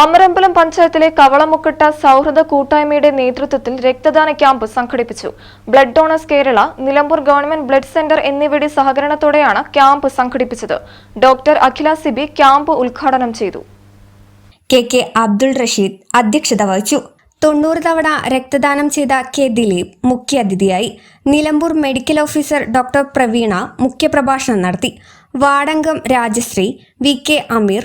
അമരമ്പലം പഞ്ചായത്തിലെ കവളമുക്കട്ട സൗഹൃദ കൂട്ടായ്മയുടെ നേതൃത്വത്തിൽ രക്തദാന ക്യാമ്പ് സംഘടിപ്പിച്ചു. Blood donors Kerala Nilambur government blood centre എന്നിവയുടെ സഹകരണത്തോടെയാണ് ക്യാമ്പ് സംഘടിപ്പിച്ചത്. ഡോക്ടർ അഖില സിബി ക്യാമ്പ് ഉദ്ഘാടനം ചെയ്തു. കെ കെ അബ്ദുൾ റഷീദ് അധ്യക്ഷത വഹിച്ചു. തൊണ്ണൂറ് തവണ രക്തദാനം ചെയ്ത കെ ദിലീപ് മുഖ്യാതിഥിയായി Nilambur medical officer doctor Praveena മുഖ്യപ്രഭാഷണം നടത്തി. Vadankam Rajasree V K Ameer